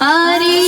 Hare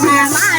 Mama.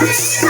Christmas.